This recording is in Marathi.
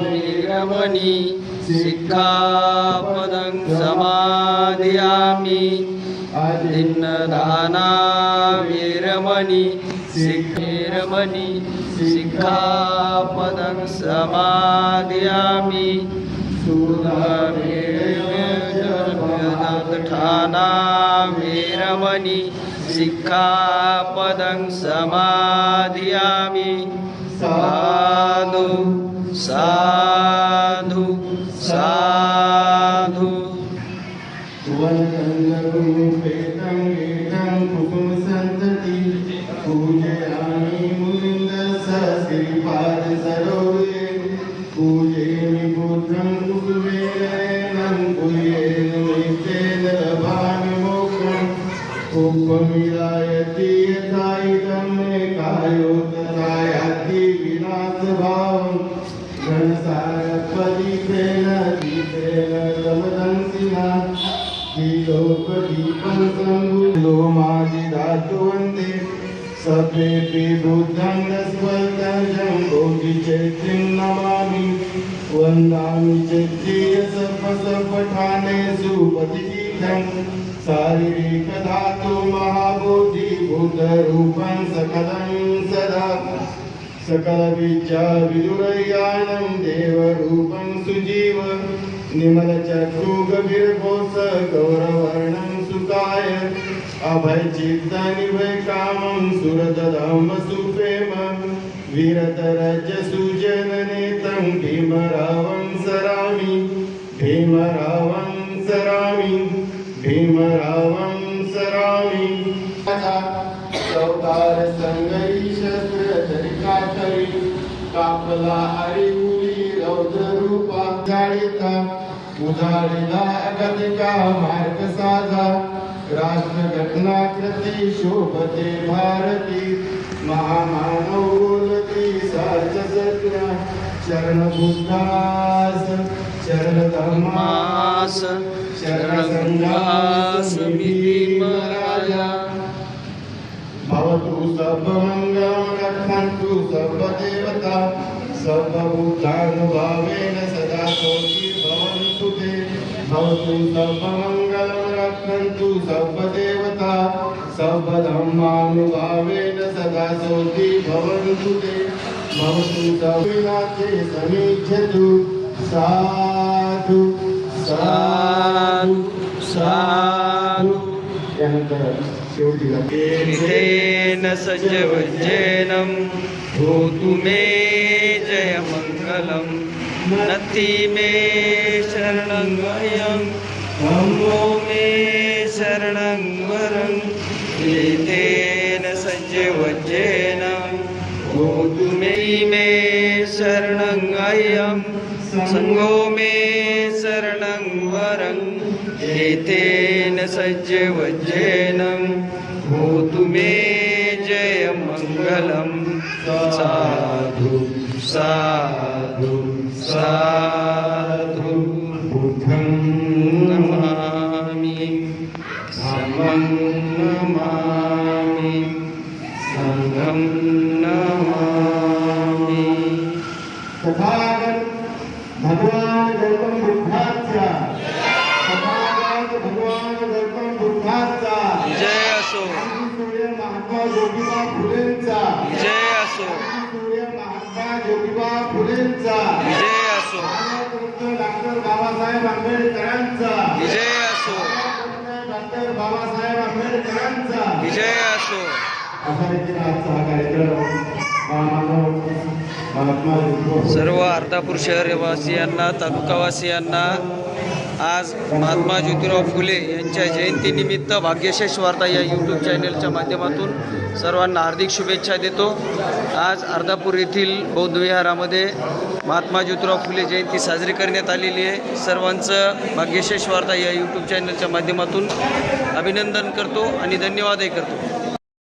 वीरमणि सिक्खापदं समादयामि अदिन्नदाना वीरमणि सिक्खीरमणि सिक्खापदं समादयामि ठाना वीरमणि सिक्खापदं समादयामि साधु साधु साधु पूजयामि मुनिन्दस्य श्रीपाद उपमिलायति यथा इदं मे कायोत्तरायाति विनाशभावम् घनसारपदीपेन दीपेन समदंसिना दीलोकदीपं सम्बुलो मादिधातुवन्ते सपेऽपि बुद्धं रस्वल्तं शम्भोगिचैत्रीं नमामि वन्दामि चैत्रीयसपसपठाने सुपतितीर्थं शारीरिकधातु महाबोधिभूतरूपं सकलं सदा। सकलविद्याविदुरयानं देवरूपं सुजीव। निमलचक्षुगभिर्भोस गौरवर्णं सुकाय। अभयचित्तनिभयकामं सुरदधाम सुप्रेम। वीरतरजसुजननेतं भीमरावं सरामि। भीमरावं भीमरावं सरामि चौकार संगरी शस्त्र धरिकातरी कापला हरिपुरी रौद्र रूपा जाळीता उधारीला अगतिका मार्ग साधा राष्ट्र घटना कृती शोभते भारती महामानव बोलती साच सत्य. शरण बुद्धास शरण धर्मास भवतु सर्वमङ्गलं रक्षन्तु सर्वदेवता सर्वभूतानुभावेन सदा सोऽपि भवन्तु ते. भवतु सर्वमङ्गलं रक्षन्तु सर्वदेवता सर्वधर्मानुभावेन सदा सोऽपि भवन्तु ते. भवतु सर्विनाथे समीक्षतु साधु साधु साधु त्यानंतर शेवटीला तेन सज्जवज्जेनं भूतु मे जयमङ्गलं नति मे शरणं वयं धम्मो मे शरणं वरं एतेन सज्जवज्जेन भूतु मे शरणं अयं सङ्गो मे शरणं वरं एतेन सज्जवज्जैनं भूतु मे जयमङ्गलं साधु साधु साधु बुद्धं नमामि समं नमामि सङ्घं नमामि। तथागत भगवान गौतम बुद्धाचा. तथागत भगवान गौतम बुद्धाचा. जय असो. सूर्य महात्मा ज्योतिबा फुलेंचा. जय असो. सूर्य महात्मा ज्योतिबा फुलेंचा. जय असो. डॉक्टर बाबासाहेब आंबेडकरांचा. विजय असो. डॉक्टर बाबासाहेब आंबेडकरांचा. विजय असो. अशा रीतीने आजचा हा कार्यक्रम सर्व अर्धापूर शहरवासियांना तालुकावासियांना आज महात्मा ज्योतिराव फुले यांच्या जयंतीनिमित्त भाग्यशेष वार्ता या यूट्यूब चॅनलच्या माध्यमातून सर्वांना हार्दिक शुभेच्छा देतो. आज अर्धापूर येथील बौद्ध विहारामध्ये महात्मा ज्योतिराव फुले जयंती साजरी करण्यात आलेली आहे. सर्वांचं भाग्यशेष वार्ता या यूट्यूब चॅनलच्या माध्यमातून अभिनंदन करतो आणि धन्यवादही करतो.